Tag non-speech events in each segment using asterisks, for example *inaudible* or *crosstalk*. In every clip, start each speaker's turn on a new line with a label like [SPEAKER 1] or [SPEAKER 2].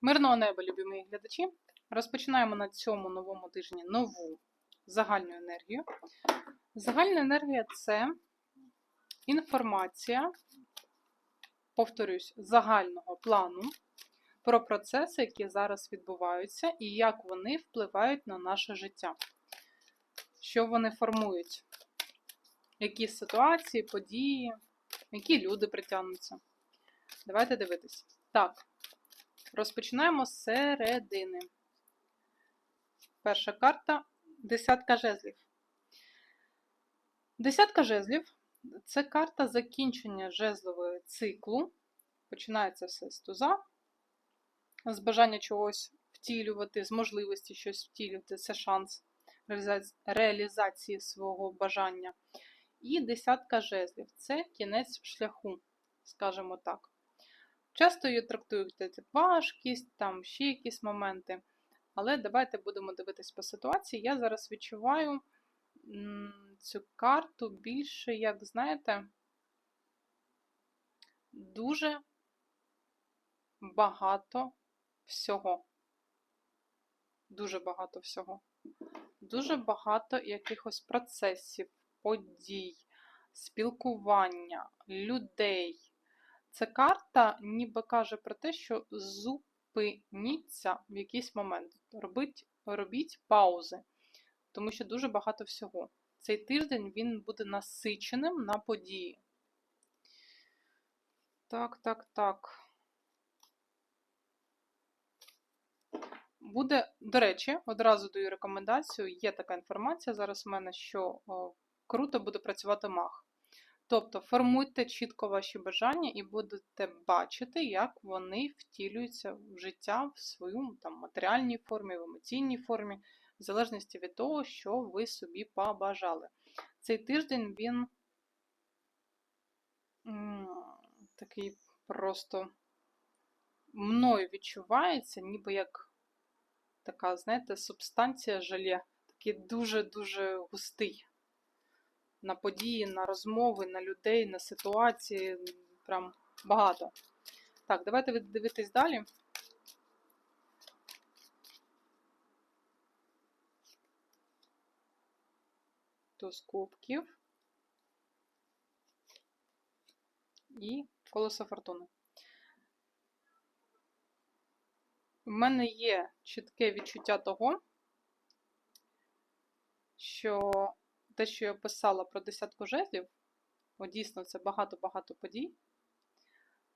[SPEAKER 1] Мирного неба, любі глядачі. Розпочинаємо на цьому новому тижні нову загальну енергію. Загальна енергія це інформація, повторюсь, загального плану про процеси, які зараз відбуваються, і як вони впливають на наше життя. Що вони формують? Які ситуації, події, які люди притягнуться. Давайте дивитись. Так. Розпочинаємо з середини. Перша карта десятка жезлів. Десятка жезлів це карта закінчення жезлового циклу. Починається все з туза, з бажання чогось втілювати, з можливості щось втілювати це шанс реалізації свого бажання. І десятка жезлів це кінець шляху, скажімо так. Часто її трактують як важкість, там ще якісь моменти. Але давайте будемо дивитись по ситуації. Я зараз відчуваю цю карту більше, як знаєте, дуже багато всього. Дуже багато всього. Дуже багато якихось процесів, подій, спілкування, людей. Ця карта ніби каже про те, що зупиніться в якийсь момент. Робіть, робіть паузи, тому що дуже багато всього. Цей тиждень він буде насиченим на події. Так, так, так. Буде, до речі, одразу даю рекомендацію, є така інформація зараз в мене, що о, круто буде працювати маг. Тобто формуйте чітко ваші бажання і будете бачити, як вони втілюються в життя в свою там, матеріальній формі, в емоційній формі, в залежності від того, що ви собі побажали. Цей тиждень він такий просто мною відчувається, ніби як така, знаєте, субстанція желе, такий дуже-дуже густий на події, на розмови, на людей, на ситуації. Прям багато. Так, давайте дивитись далі. Туз кубків і колесо фортуни. У мене є чітке відчуття того, що те, що я писала про десятку жезлів, о, дійсно, це багато-багато подій.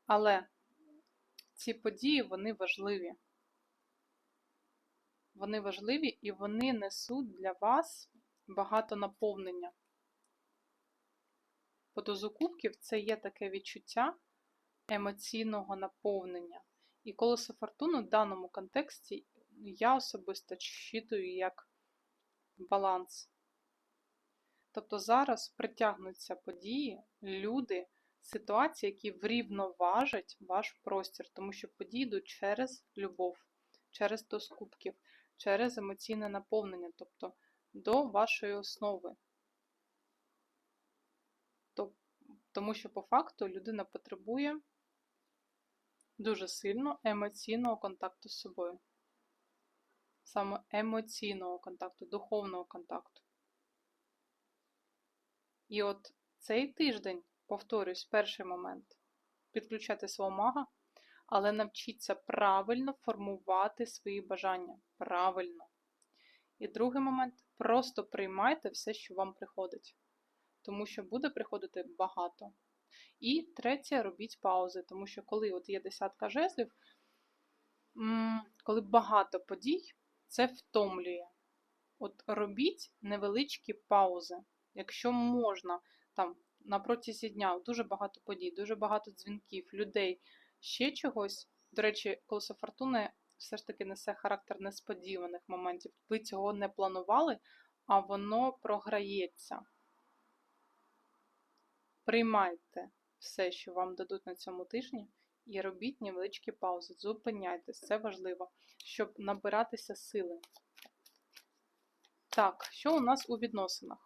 [SPEAKER 1] Але ці події, вони важливі. Вони важливі і вони несуть для вас багато наповнення. По дозу кубків це є таке відчуття емоційного наповнення. І колесо фортуни в даному контексті я особисто читаю як баланс. Тобто зараз притягнуться події, люди, ситуації, які врівноважать ваш простір, тому що події йдуть через любов, через до скупків, через емоційне наповнення, тобто до вашої основи. Тому що, по факту, людина потребує дуже сильно емоційного контакту з собою. Саме емоційного контакту, духовного контакту. І от цей тиждень, повторюсь, перший момент підключати свого мага, але навчіться правильно формувати свої бажання. Правильно. І другий момент просто приймайте все, що вам приходить. Тому що буде приходити багато. І третє, робіть паузи, тому що коли от є десятка жезлів, коли багато подій, це втомлює. От робіть невеличкі паузи. Якщо можна, там на протязі дня дуже багато подій, дуже багато дзвінків, людей, ще чогось. До речі, колесо фортуни все ж таки несе характер несподіваних моментів. Ви цього не планували, а воно програється. Приймайте все, що вам дадуть на цьому тижні, і робіть невеличкі паузи. Зупиняйтесь, це важливо, щоб набиратися сили. Так, що у нас у відносинах?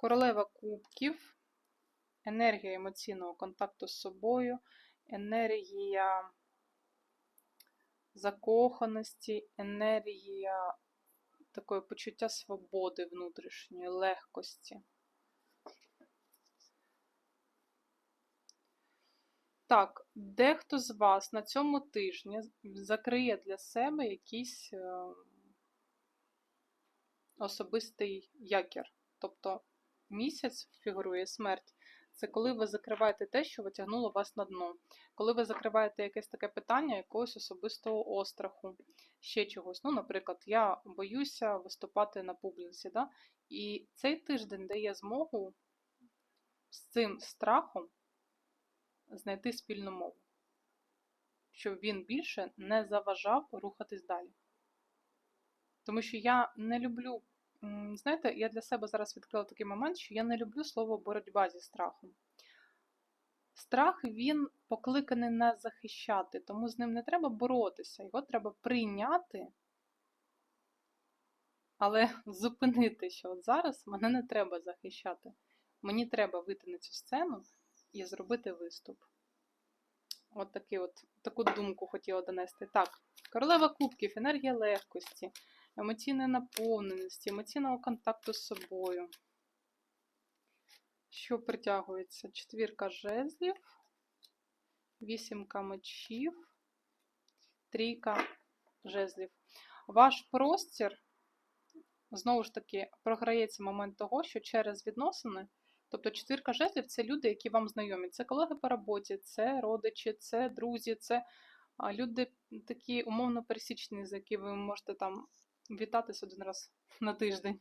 [SPEAKER 1] Королева кубків, енергія емоційного контакту з собою, енергія закоханості, енергія такої почуття свободи внутрішньої, легкості. Так, дехто з вас на цьому тижні закриє для себе якийсь е, особистий якір. Тобто місяць фігурує смерть. Це коли ви закриваєте те, що витягнуло вас на дно. Коли ви закриваєте якесь таке питання, якогось особистого остраху, ще чогось. Ну, наприклад, я боюся виступати на публіці. Да? І цей тиждень дає змогу з цим страхом знайти спільну мову, щоб він більше не заважав рухатись далі. Тому що я не люблю, знаєте, я для себе зараз відкрила такий момент, що я не люблю слово боротьба зі страхом. Страх він покликаний нас захищати, тому з ним не треба боротися, його треба прийняти, але *laughs* зупинити, що от зараз мене не треба захищати. Мені треба вийти на цю сцену і зробити виступ. От, такий от таку думку хотіла донести. Так, королева кубків, енергія легкості, емоційної наповненості, емоційного контакту з собою. Що притягується? Четвірка жезлів, вісімка мечів, трійка жезлів. Ваш простір, знову ж таки, програється момент того, що через відносини Тобто четвірка жезлів це люди, які вам знайомі. Це колеги по роботі, це родичі, це друзі, це люди такі умовно пересічні, з якими ви можете там вітатись один раз на тиждень.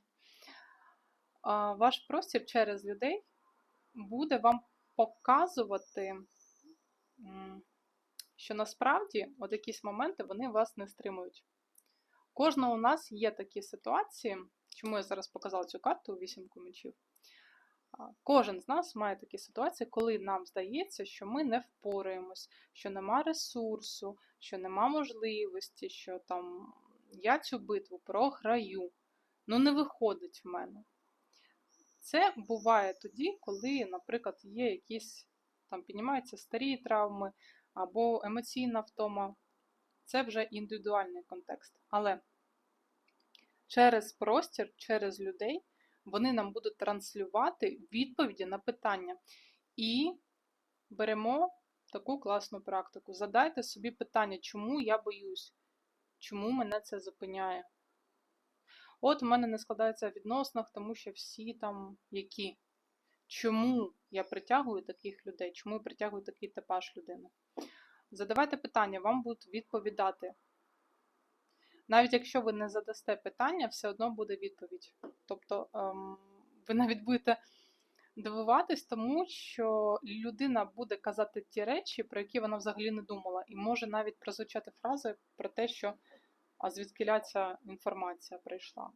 [SPEAKER 1] Ваш простір через людей буде вам показувати, що насправді от якісь моменти вони вас не стримують. Кожного у нас є такі ситуації, чому я зараз показала цю карту у вісімку мечів. Кожен з нас має такі ситуації, коли нам здається, що ми не впораємось, що нема ресурсу, що нема можливості, що там я цю битву програю. Ну, не виходить в мене. Це буває тоді, коли, наприклад, є якісь там піднімаються старі травми або емоційна втома. Це вже індивідуальний контекст. Але через простір, через людей вони нам будуть транслювати відповіді на питання. І беремо таку класну практику. Задайте собі питання, чому я боюсь, чому мене це зупиняє. От в мене не складається в відносинах, тому що всі там які. Чому я притягую таких людей? Чому я притягую такий типаж людини? Задавайте питання, вам будуть відповідати. Навіть якщо ви не задасте питання, все одно буде відповідь. Тобто ем, ви навіть будете дивуватись, тому що людина буде казати ті речі, про які вона взагалі не думала, і може навіть прозвучати фрази про те, що а звідки ця інформація прийшла.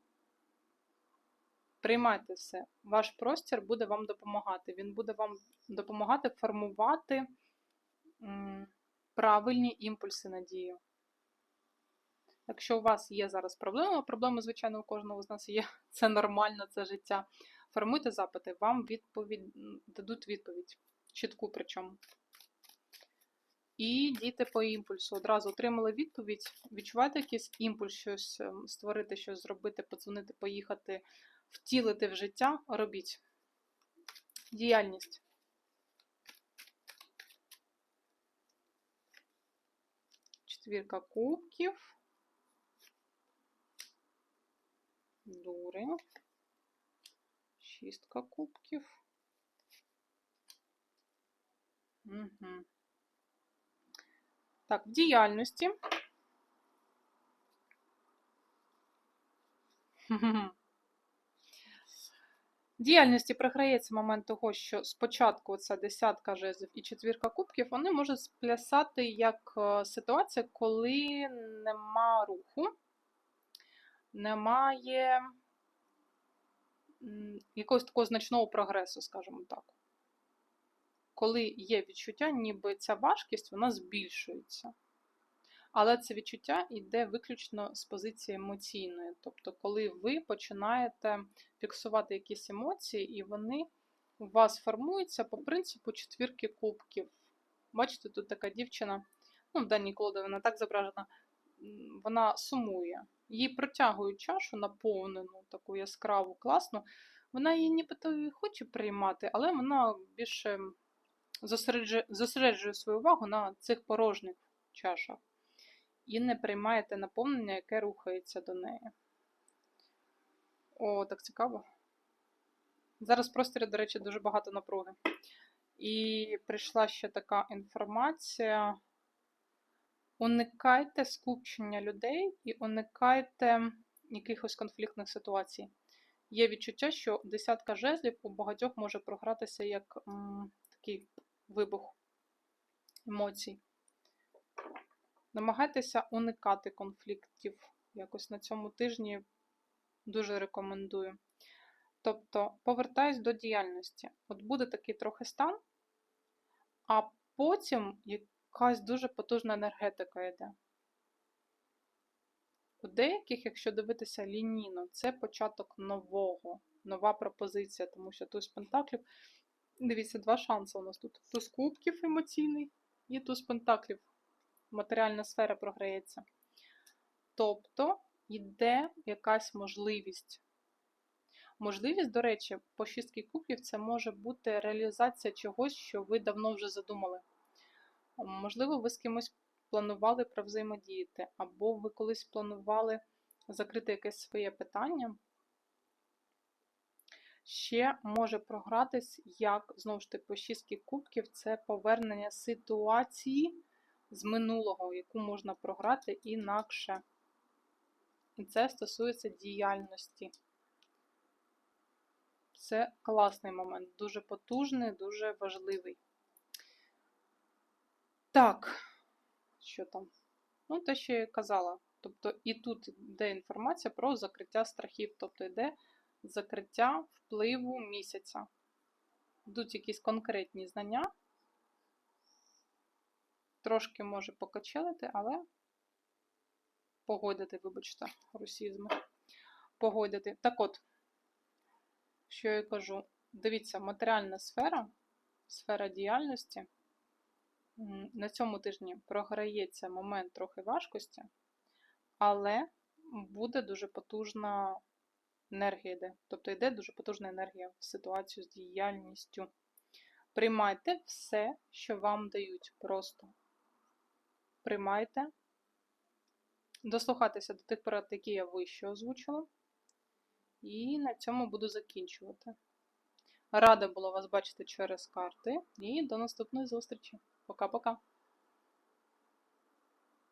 [SPEAKER 1] Приймайте все. Ваш простір буде вам допомагати. Він буде вам допомагати формувати правильні імпульси надії. Якщо у вас є зараз проблема, проблеми, звичайно, у кожного з нас є, це нормально, це життя. Формуйте запити, вам відповідь, дадуть відповідь, чітку причому. І дійте по імпульсу. Одразу отримали відповідь. Відчуваєте якийсь імпульс, щось ем, створити, щось зробити, подзвонити, поїхати, втілити в життя, робіть. Діяльність. Четвірка кубків. дури, шістка кубків. Угу. Так, в діяльності. Діяльності програється момент того, що спочатку ця десятка жезлів і четвірка кубків, вони можуть сплясати як е, ситуація, коли нема руху, немає якогось такого значного прогресу, скажімо так. Коли є відчуття, ніби ця важкість вона збільшується. Але це відчуття йде виключно з позиції емоційної. Тобто, коли ви починаєте фіксувати якісь емоції, і вони у вас формуються по принципу четвірки кубків. Бачите, тут така дівчина, ну, в даній колоді вона так зображена, вона сумує. Їй протягують чашу наповнену, таку яскраву, класну. Вона її нібито хоче приймати, але вона більше зосереджує, зосереджує свою увагу на цих порожніх чашах і не приймає те наповнення, яке рухається до неї. О, так цікаво. Зараз в просторі, до речі, дуже багато напруги. І прийшла ще така інформація. Уникайте скупчення людей і уникайте якихось конфліктних ситуацій. Є відчуття, що десятка жезлів у багатьох може програтися як м, такий вибух емоцій. Намагайтеся уникати конфліктів. Якось на цьому тижні дуже рекомендую. Тобто, повертаюсь до діяльності. От буде такий трохи стан, а потім якась дуже потужна енергетика йде. У деяких, якщо дивитися лінійно, це початок нового, нова пропозиція, тому що туз пентаклів. Дивіться, два шанси у нас тут. Туз кубків емоційний і туз пентаклів. Матеріальна сфера програється. Тобто йде якась можливість. Можливість, до речі, по шістки кубків це може бути реалізація чогось, що ви давно вже задумали. Можливо, ви з кимось планували провзаємодіяти, або ви колись планували закрити якесь своє питання. Ще може програтись, як, знову ж таки, по шістки кубків це повернення ситуації з минулого, яку можна програти інакше. І це стосується діяльності. Це класний момент, дуже потужний, дуже важливий. Так, що там? Ну, те, що я казала. Тобто, і тут йде інформація про закриття страхів, тобто йде закриття впливу місяця. Йдуть якісь конкретні знання. Трошки може покачелити, але погодити, вибачте, русізми. Погодити. Так от, що я кажу, дивіться, матеріальна сфера, сфера діяльності. На цьому тижні програється момент трохи важкості, але буде дуже потужна енергія йде. Тобто йде дуже потужна енергія в ситуацію з діяльністю. Приймайте все, що вам дають. Просто приймайте, дослухайтеся до тих порад, які я вище озвучила. І на цьому буду закінчувати. Рада була вас бачити через карти. І до наступної зустрічі! Пока-пока!